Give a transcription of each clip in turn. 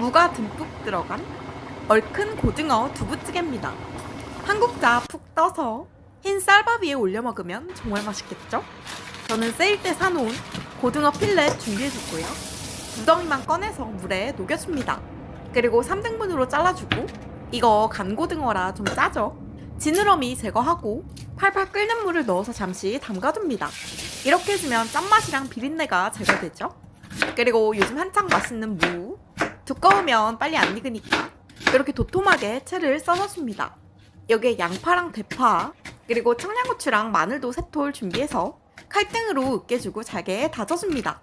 무가 듬뿍 들어간 얼큰 고등어 두부찌개입니다. 한국자 푹 떠서 흰 쌀밥 위에 올려 먹으면 정말 맛있겠죠? 저는 세일 때 사놓은 고등어 필렛 준비해줬고요. 두 덩이만 꺼내서 물에 녹여줍니다. 그리고 3등분으로 잘라주고 이거 간고등어라 좀 짜죠? 지느러미 제거하고 팔팔 끓는 물을 넣어서 잠시 담가둡니다. 이렇게 해주면 짠맛이랑 비린내가 제거되죠? 그리고 요즘 한창 맛있는 무 두꺼우면 빨리 안 익으니까 이렇게 도톰하게 채를 썰어줍니다. 여기에 양파랑 대파 그리고 청양고추랑 마늘도 세톨 준비해서 칼등으로 으깨주고 잘게 다져줍니다.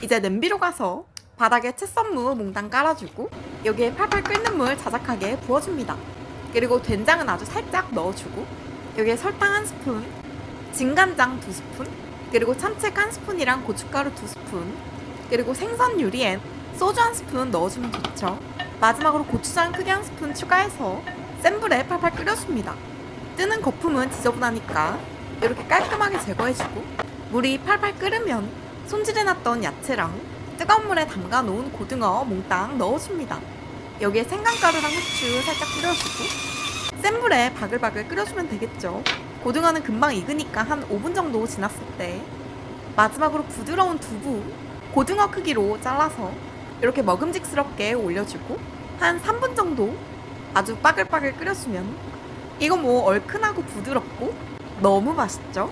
이제 냄비로 가서 바닥에 채썬무 몽땅 깔아주고 여기에 팔팔 끓는 물 자작하게 부어줍니다. 그리고 된장은 아주 살짝 넣어주고 여기에 설탕 한 스푼, 진간장 두 스푼, 그리고 참책 한 스푼이랑 고춧가루 두 스푼, 그리고 생선 유리엔 소주 한 스푼 넣어주면 좋죠. 마지막으로 고추장 크게 한 스푼 추가해서 센 불에 팔팔 끓여줍니다. 뜨는 거품은 지저분하니까 이렇게 깔끔하게 제거해주고 물이 팔팔 끓으면 손질해놨던 야채랑 뜨거운 물에 담가 놓은 고등어 몽땅 넣어줍니다. 여기에 생강가루랑 후추 살짝 뿌려주고 센 불에 바글바글 끓여주면 되겠죠. 고등어는 금방 익으니까 한 5분 정도 지났을 때 마지막으로 부드러운 두부 고등어 크기로 잘라서 이렇게 먹음직스럽게 올려주고 한 3분 정도 아주 빠글빠글 끓여주면 이거 뭐 얼큰하고 부드럽고 너무 맛있죠?